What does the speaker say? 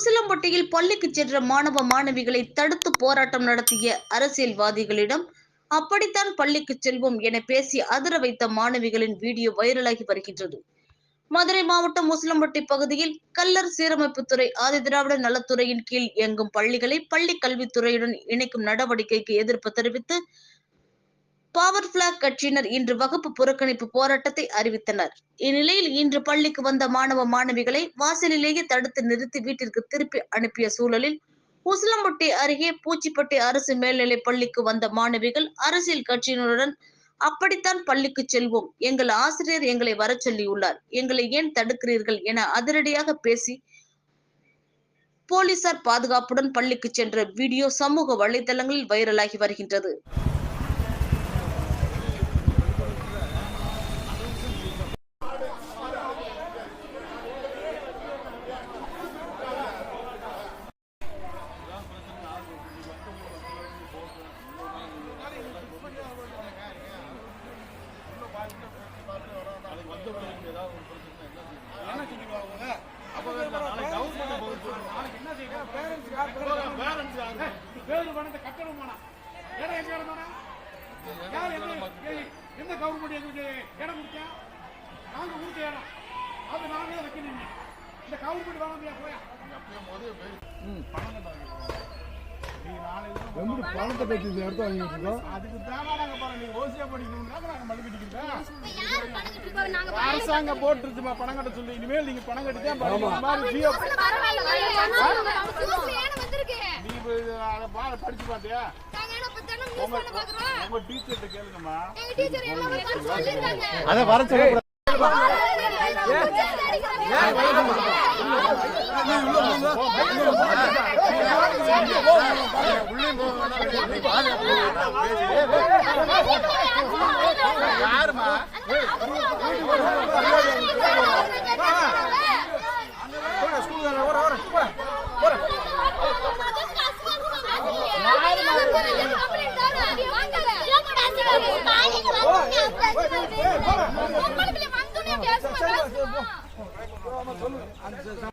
உசிலம்பட்டியில் பள்ளிக்கு சென்ற மாணவ மாணவிகளை தடுத்து போராட்டம் நடத்திய அரசியல்வாதிகளிடம் அப்படித்தான் பள்ளிக்கு செல்வோம் என பேசி அதிர வைத்த மாணவிகளின் வீடியோ வைரலாகி வருகின்றது. மதுரை மாவட்டம் உசிலம்பட்டி பகுதியில் கல்லர் சீரமைப்புத்துறை ஆதி திராவிட நலத்துறையின் கீழ் இயங்கும் பள்ளிகளை பள்ளி கல்வித்துறையுடன் இணைக்கும் நடவடிக்கைக்கு எதிர்ப்பு தெரிவித்து பவர் பிளாக் கட்சியினர் இன்று வகுப்பு புறக்கணிப்பு போராட்டத்தை அறிவித்தனர். இந்நிலையில் இன்று பள்ளிக்கு வந்த மாணவ மாணவிகளை வாசலிலேயே தடுத்து நிறுத்தி வீட்டிற்கு திருப்பி அனுப்பிய சூழலில் உசிலம்பட்டி அருகே பூச்சிப்பட்டி அரசு மேல்நிலை பள்ளிக்கு வந்த மாணவிகள் அரசியல் கட்சியினருடன் அப்படித்தான் பள்ளிக்கு செல்வோம். எங்கள் ஆசிரியர் எங்களை வரச் சொல்லியுள்ளார். எங்களை ஏன் தடுக்கிறீர்கள் என அதிரடியாக பேசி போலீசார் பாதுகாப்புடன் பள்ளிக்கு சென்ற வீடியோ சமூக வலைதளங்களில் வைரலாகி வருகின்றது. பேரு பணத்தை கட்டணுமாண்ணா இடம் எங்க யார் ஏய், எந்த கவர்மெண்ட் எங்களுக்கு இடம் கொடுத்தா நாங்க கொடுத்த இடம் அது நாங்களே வைக்கணும் இந்த கவர்மெண்ட் வேணாம் இல்லையா போயா பணத்தை பற்றி இடத்த வாங்கிட்டு அதுக்கு நாங்க பாருங்க நீங்க ஓசியா படிக்கணும்னா நாங்க பணம் அரசாங்கம் போட்டுருச்சுமா பணம் கட்ட சொல்லி இனிமேல் நீங்க பணம் கட்டி தான் படிக்கணும். இந்த மாதிரி ஜியோ பரவாயில்ல, பரவாயில்ல. நியூஸ்ல ஏன்னு வந்திருக்கு? நீ இப்ப இது அதை பா- படிச்சு பாத்தியா. உங்க டீச்சர்கிட்ட கேளுங்கம்மா. அதை வர சொல்லக்கூடாது யாருமா आमचं